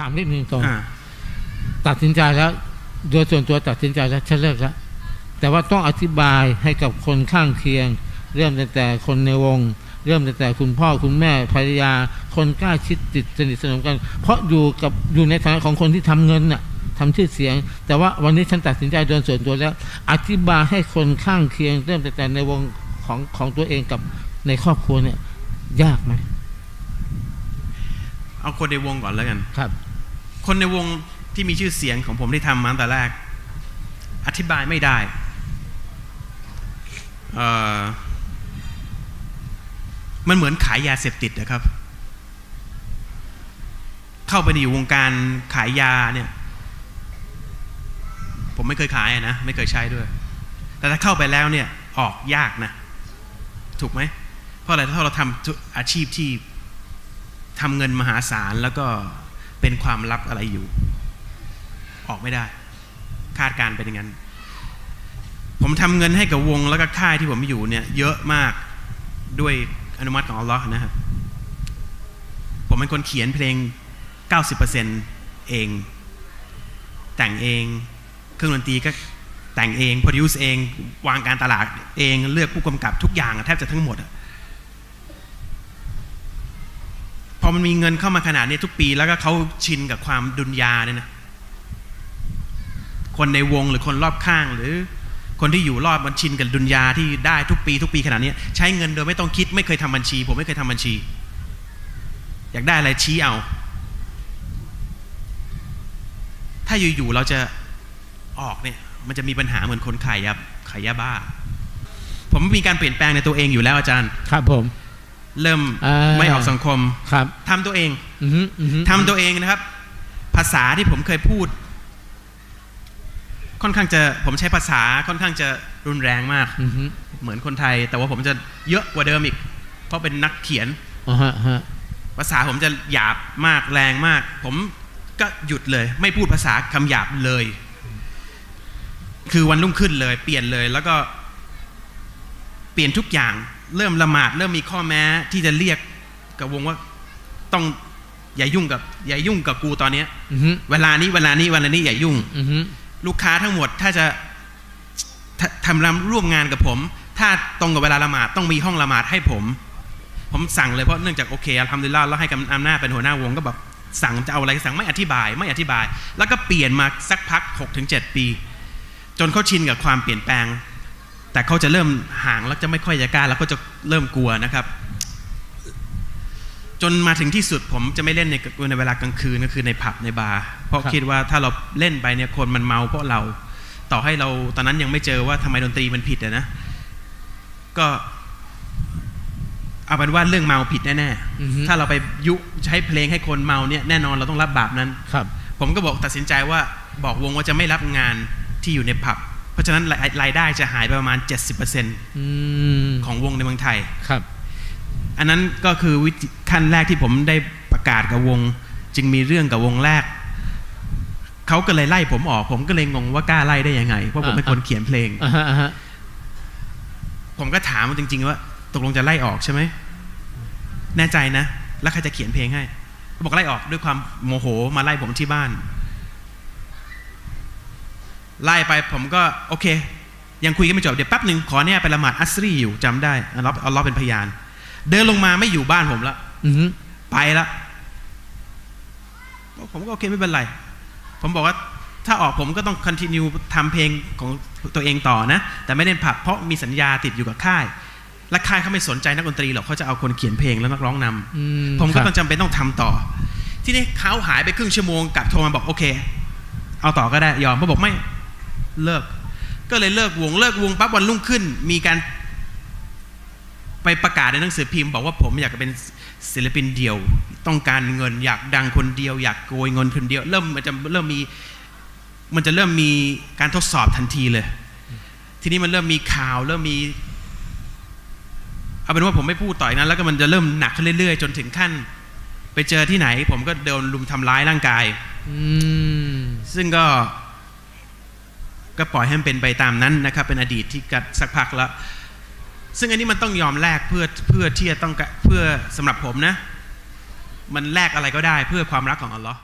ถามนิดนึงตรงอ่าตัดสินใจแล้ว โดยส่วนตัวตัดสินใจแล้วฉันเลิกแล้วแต่ว่าต้องอธิบายให้กับคนข้างเคียง เริ่มตั้งแต่คนในวง เริ่มตั้งแต่คุณพ่อคุณแม่ภรรยา คนใกล้ชิดติดสนิทสนมกัน เพราะอยู่กับอยู่ในฐานะของคนที่ทำเงินน่ะทำชื่อเสียง แต่ว่าวันนี้ฉันตัดสินใจโดยส่วนตัวแล้ว อธิบายให้คนข้างเคียง เริ่มตั้งแต่ในวงของของตัวเองกับในครอบครัวเนี่ยยากไหมเอาคนในวงก่อนแล้วกันครับ คนในวงที่มีชื่อเสียงของผมที่ทำมาตั้งแต่แรก อธิบายไม่ได้ มันเหมือนขายยาเสพติดนะครับ เข้าไปในอยู่วงการขายยาเนี่ย ผมไม่เคยขายนะ ไม่เคยใช้ด้วย แต่ถ้าเข้าไปแล้วเนี่ยออกยากนะ ถูกไหม เพราะอะไรถ้าเราทำอาชีพที่ทำเงินมหาศาลแล้วก็ เป็นความลับอะไรอยู่ ออกไม่ได้ คาดการณ์เป็นอย่างนั้น ผมทำเงินให้กับวงแล้วก็ค่ายที่ผมอยู่เนี่ย เยอะมากด้วยอนุมัติของอัลลอฮ์นะครับ ผมเป็นคนเขียนเพลง 90%เอง แต่งเอง เครื่องดนตรีก็แต่งเองโปรดิวซ์เอง วางการตลาดเอง เลือกผู้กำกับทุกอย่างแทบจะทั้งหมดอะพ อมันมีเงินเข้ามาขนาดนี้ทุกปี แล้วก็เขาชินกับความดุนยาเนี่ยนะคนในวงหรือคนรอบข้างหรือคนที่อยู่รอบมันชินกับดุนยาที่ได้ทุกปี ทุกปีขนาดนี้ใช้เงินโดยไม่ต้องคิดไม่เคยทำบัญชี ผมไม่เคยทำบัญชี อยากได้อะไรชี้เอา ถ้าอยู่ๆเราจะออกเนี่ย มันจะมีปัญหาเหมือนคนขายยาขายยาบ้า ผมมีการเปลี่ยนแปลงในตัวเองอยู่แล้วอาจารย์ ครับผม เริ่มอ่าไม่ออกสังคมครับทำตัวเองอือฮึอือฮึทำตัวเองนะครับ ภาษาที่ผมเคยพูด ค่อนข้างจะผมใช้ภาษาค่อนข้างจะรุนแรงมากอือฮึเหมือนคนไทย แต่ว่าผมจะเยอะกว่าเดิมอีก เพราะเป็นนักเขียนอ่าฮะฮะภาษาผมจะหยาบมากแรงมาก ผมก็หยุดเลย ไม่พูดภาษาคำหยาบเลย คือวันรุ่งขึ้นเลย เปลี่ยนเลยแล้วก็เปลี่ยนทุกอย่าง เริ่มละหมาดเริ่มมีข้อแม้ที่จะเรียกกับวงว่าต้องอย่ายุ่งกับ อย่ายุ่งกับกูตอนเนี้ยอือฮึเวลานี้เวลานี้เวลานี้อย่ายุ่งอือฮึลูกค้าทั้งหมดถ้าจะททำรำร่วมงานกับผม ถ้าตรงกับเวลาละหมาดต้องมีห้องละหมาดให้ผม ผมสั่งเลยเพราะเนื่องจากโอเคอัลฮัมดุลิลลาห์แล้วให้กำอำนาจเป็นหัวหน้าวงก็แบบสั่งจะเอาอะไรสั่งไม่อธิบายไม่อธิบาย แล้วก็เปลี่ยนมาสักพัก 6-7ถึงปี จนเขาชินกับความเปลี่ยนแปลง แต่เขาจะเริ่มห่างแล้วจะไม่ค่อยจะกล้า แล้วก็จะเริ่มกลัวนะครับ จนมาถึงที่สุดผมจะไม่เล่นในในเวลากลางคืนก็คือในผับในบาร์เพราะคิดว่าถ้าเราเล่นไปเนี่ยคนมันเมาเพราะเรา ต่อให้เราตอนนั้นยังไม่เจอว่าทำไมดนตรีมันผิดอะนะ ก็เอาเป็นว่าเรื่องเมาผิดแน่อือฮึๆถ้าเราไปยุใช้เพลงให้คนเมาเนี่ยแน่นอนเราต้องรับบาปนั้น ครับ ผมก็บอกตัดสินใจว่าบอกวงว่าจะไม่รับงานที่อยู่ในผับ เพราะฉะนั้นรายรายได้จะหายไปประมาณ 70%อืมของวงในเมืองไทยครับ อันนั้นก็คือวิธีขั้นแรกที่ผมได้ประกาศกับวง จึงมีเรื่องกับวงแรกเขาก็เลยไล่ผมออก ผมก็เลยงงว่ากล้าไล่ได้ยังไง เพราะผมเป็นคนเขียนเพลงอ่าฮะอ่าฮะผมก็ถามมันจริง ๆ ว่า ตกลงจะไล่ออกใช่ไหมแน่ใจนะ แล้วใครจะเขียนเพลงให้เขาบอกไล่ออกด้วยความโมโหมาไล่ผมที่บ้าน ไล่ไปผมก็โอเค ยังคุยกันไม่จบเดี๋ยวแป๊บหนึ่งขอเนี่ยไปละหมาดอัสรีอยู่จำได้อัลลอฮ์อัลลอฮ์เป็นพยาน เดินลงมาไม่อยู่บ้านผมละอือฮึไปละผมก็โอเคไม่เป็นไร ผมบอกว่าถ้าออกผมก็ต้อง continue ทำเพลงของตัวเองต่อนะ แต่ไม่เล่นผับเพราะมีสัญญาติดอยู่กับค่าย และค่ายเขาไม่สนใจนักดนตรีหรอกเขาจะเอาคนเขียนเพลงและนักร้องนำอืผมก็ครับต้องจำเป็นต้องทำต่อ ที่นี่เขาหายไปครึ่งชั่วโมงกลับโทรมาบอกโอเค เอาต่อก็ได้ยอมเขาบอกไม่ เลิก ก็เลยเลิกวงเลิกวงปั๊บวันรุ่งขึ้น มีการไปประกาศในหนังสือพิมพ์บอกว่าผมอยากเป็นศิลปินเดี่ยว ต้องการเงินอยากดังคนเดียว อยากโกยเงินคนเดียว เริ่มมันจะเริ่มมีมันจะเริ่มมีการทดสอบทันทีเลย ทีนี้มันเริ่มมีข่าว เริ่มมีเอาเป็นว่าผมไม่พูดต่อยนั้น แล้วก็มันจะเริ่มหนักขึ้นเรื่อยๆ จนถึงขั้น ไปเจอที่ไหน ผมก็โดนลุมทำร้ายร่างกายอืมซึ่งก็ ก็ปล่อยให้มันเป็นไปตามนั้นนะครับ เป็นอดีตที่กัดสักพักแล้ว ซึ่งอันนี้มันต้องยอมแลกเพื่อเพื่อที่จะต้องเพื่อสำหรับผมนะ มันแลกอะไรก็ได้เพื่อความรักของอัลลอฮ์